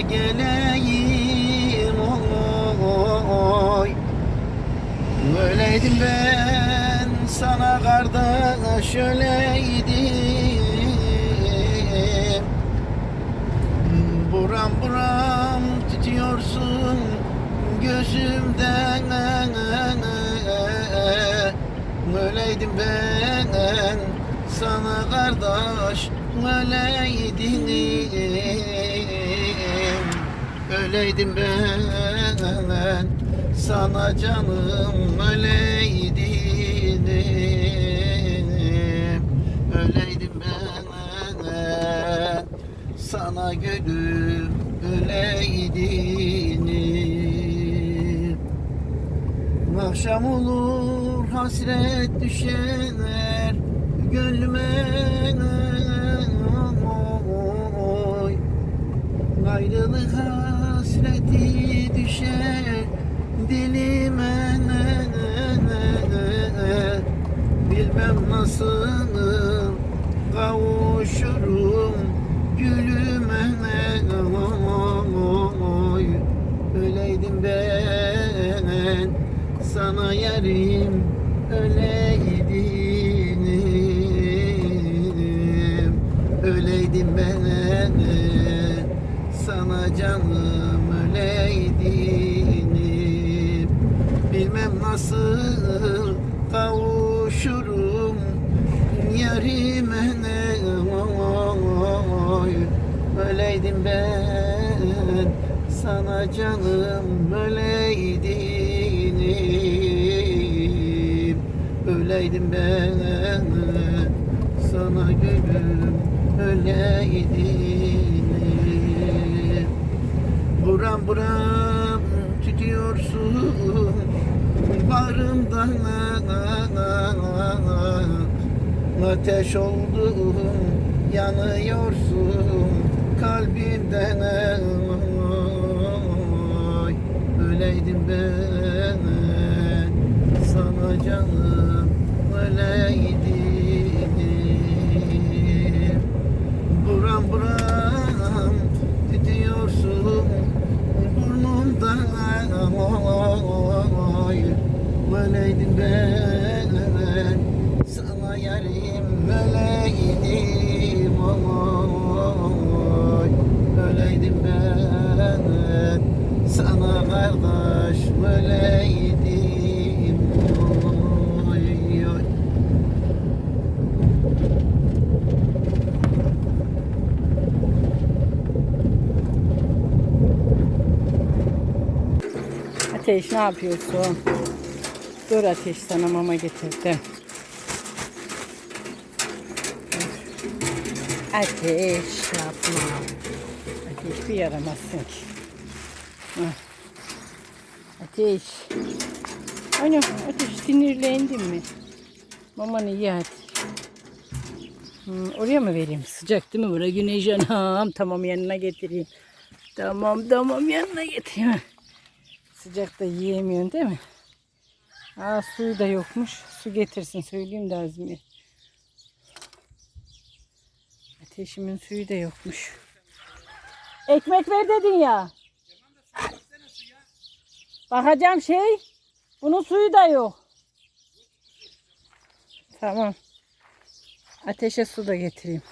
geleyim oy. Öyleydim ben sana kardeş öyleydim. Buram buram tutuyorsun gözümden. Öyleydim ben sana kardeş öyleydim Öyleydim ben sana canım öyleydim Öyleydim ben sana gönlüm öyleydim Akşam olur hasret düşer gönlüme oy Ayrılık düşer dilime Bilmem nasıl kavuşurum gülüme oy Öyleydim ben sana yarim öyleydim Öyleydim ben sana canım öyleydim Bilmem nasıl kavuşurum yarime oy. Öyleydim ben sana canım öyleydim Öyleydim ben sana gülüm öyleydim Buram tütüyorsun. Bağrımdan Ateş oldum yanıyorsun. Kalbimden Oy, Öyleydim ben sana canım öyleydim Öyleydim ben sana yarim öyleydim oy Öyleydim ben sana kardeş öyleydim oy, oy. Ateş ne yapıyorsun? Dur Ateş sana mama getirdim. Ateş yapma. Ateş bir yaramazsın ki. Hah. Ateş. Ana ateş sinirlendin mi? Mamanı ye hadi. Hmm, oraya mı vereyim? Sıcak değil mi? Bura güneş anam. Tamam yanına getireyim. Tamam tamam yanına getireyim. Sıcakta yiyemiyorsun değil mi? Aa suyu da yokmuş. Su getirsin söyleyeyim de Azmi. Ateşimin suyu da yokmuş. Ekmek ver dedin ya. Bakacağım şey. Bunun suyu da yok. Tamam. Ateşe su da getireyim.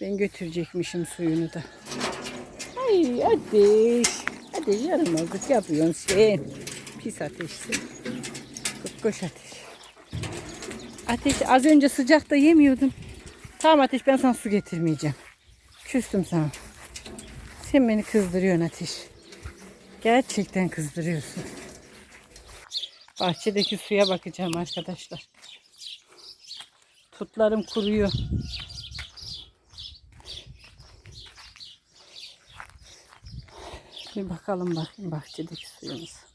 Ben götürecekmişim suyunu da. Ay ateş. Ateş yaramazlık yapıyorsun sen. Pis ateşsin. Koş ateş. Ateş az önce sıcakta yemiyordun. Tamam ateş ben sana su getirmeyeceğim. Küstüm sana. Sen beni kızdırıyorsun ateş. Gerçekten kızdırıyorsun. Bahçedeki suya bakacağım arkadaşlar. Tutlarım kuruyor. Bir bakalım bakayım bahçedeki suyumuz.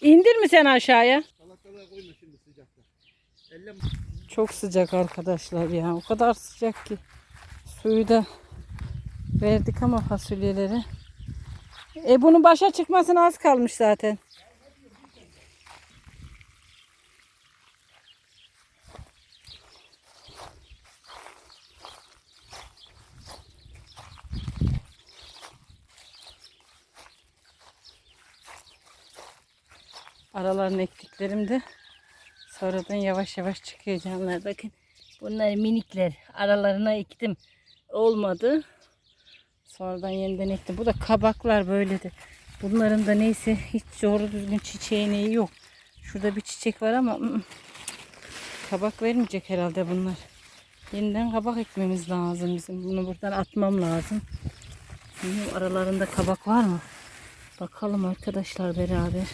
İndir mi sen aşağıya? Salatalığa koyma şimdi sıcakta. Ellem Çok sıcak arkadaşlar ya. O kadar sıcak ki. Suyu da verdik ama fasulyelere. E bunun başa çıkmasına az kalmış zaten. Aralarını ektiklerim de sonradan yavaş yavaş çıkıyor canlar. Bakın bunlar minikler. Aralarına ektim. Olmadı. Sonradan yeniden ektim. Bu da kabaklar böyle. Bunların da neyse hiç doğru düzgün çiçeği yok. Şurada bir çiçek var ama ı-ı, kabak vermeyecek herhalde bunlar. Yeniden kabak ekmemiz lazım bizim. Bunu buradan atmam lazım. Bilmiyorum aralarında kabak var mı? Bakalım arkadaşlar beraber.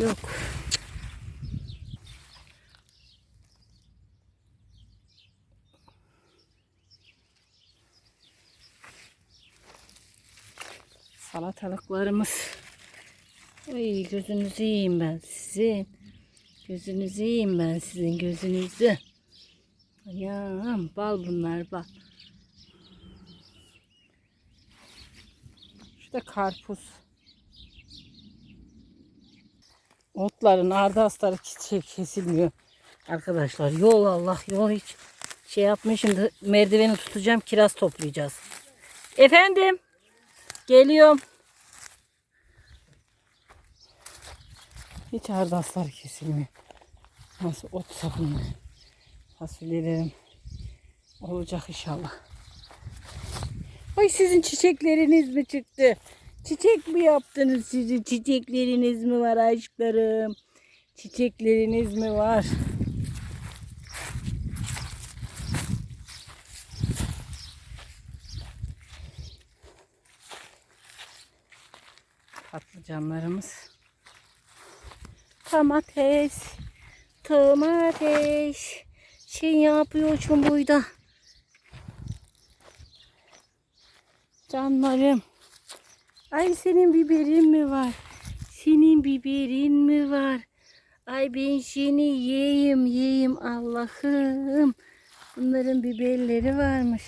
Yok. Salatalıklarımız. Ay gözünüzü yiyeyim ben sizin. Gözünüzü yiyeyim ben sizin gözünüzü. Anam bal bunlar bal. Şu da karpuz. Otların ardı astarı çiçeği kesilmiyor. Arkadaşlar yol Allah yol hiç şey yapmış. Şimdi merdiveni tutacağım kiraz toplayacağız. Efendim geliyorum. Hiç ardı astarı kesilmiyor. Nasıl ot sabunlu. Fasulyelerim olacak inşallah. Ay sizin çiçekleriniz mi çıktı? Çiçek mi yaptınız sizin? Çiçekleriniz mi var aşklarım? Çiçekleriniz mi var? Patlıcanlarımız. Domates. Domates. Şey yapıyorsun burada. Canlarım. Ay senin biberin mi var? Senin biberin mi var? Ay ben seni yiyeyim yiyeyim Allah'ım. Bunların biberleri varmış.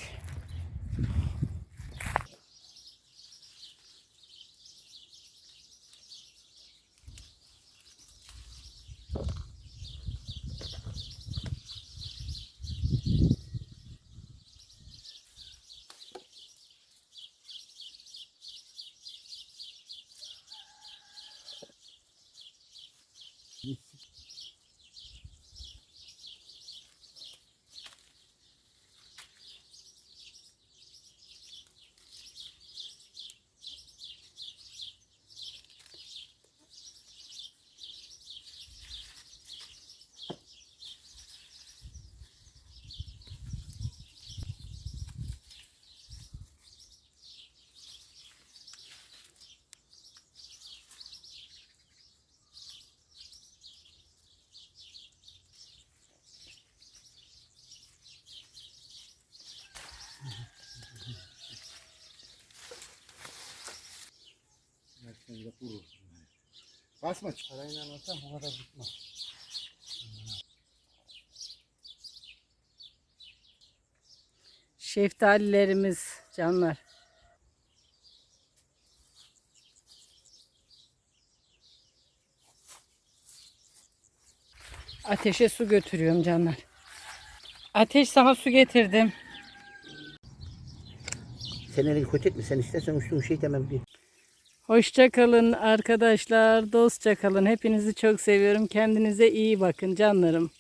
De kurur. Basma. Parayla alsam bu kadar tutmaz. Şeftalilerimiz canlar. Ateşe su götürüyorum canlar. Ateş sana su getirdim. Sen elini kötü etme. Sen istersen uçtuğun şey demem bir. Hoşça kalın arkadaşlar, dostça kalın. Hepinizi çok seviyorum. Kendinize iyi bakın canlarım.